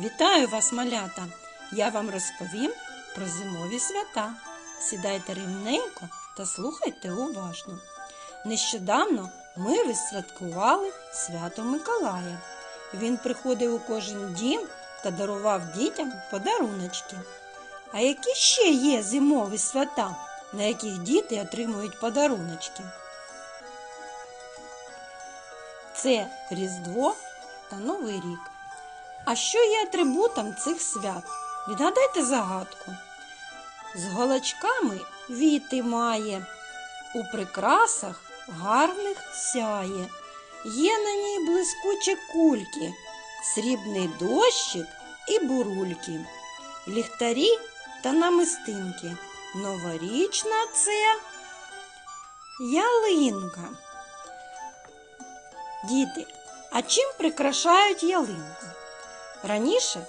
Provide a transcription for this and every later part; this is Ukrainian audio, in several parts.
Вітаю вас, малята! Я вам розповім про зимові свята. Сідайте рівненько та слухайте уважно. Нещодавно ми відсвяткували свято Миколая. Він приходив у кожен дім та дарував дітям подаруночки. А які ще є зимові свята, на яких діти отримують подаруночки? Це Різдво та Новий рік. А що є атрибутом цих свят? Відгадайте загадку. З голочками віти має, у прикрасах гарних сяє. Є на ній блискучі кульки, срібний дощик і бурульки, ліхтарі та намистинки. Новорічна це ялинка. Діти, а чим прикрашають ялинку? Раніше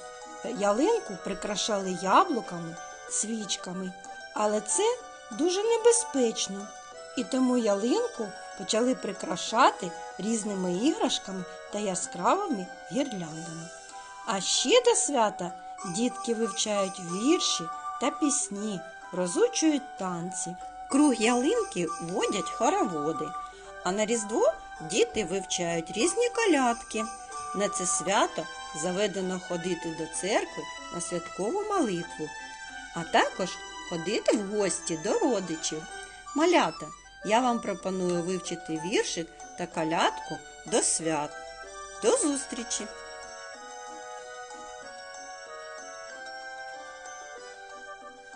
ялинку прикрашали яблуками, свічками, але це дуже небезпечно. І тому ялинку почали прикрашати різними іграшками та яскравими гірляндами. А ще до свята дітки вивчають вірші та пісні, розучують танці. Круг ялинки водять хороводи, а на Різдво діти вивчають різні колядки. На це свято заведено ходити до церкви на святкову молитву, а також ходити в гості до родичів. Малята, я вам пропоную вивчити віршик та калятку до свят. До зустрічі!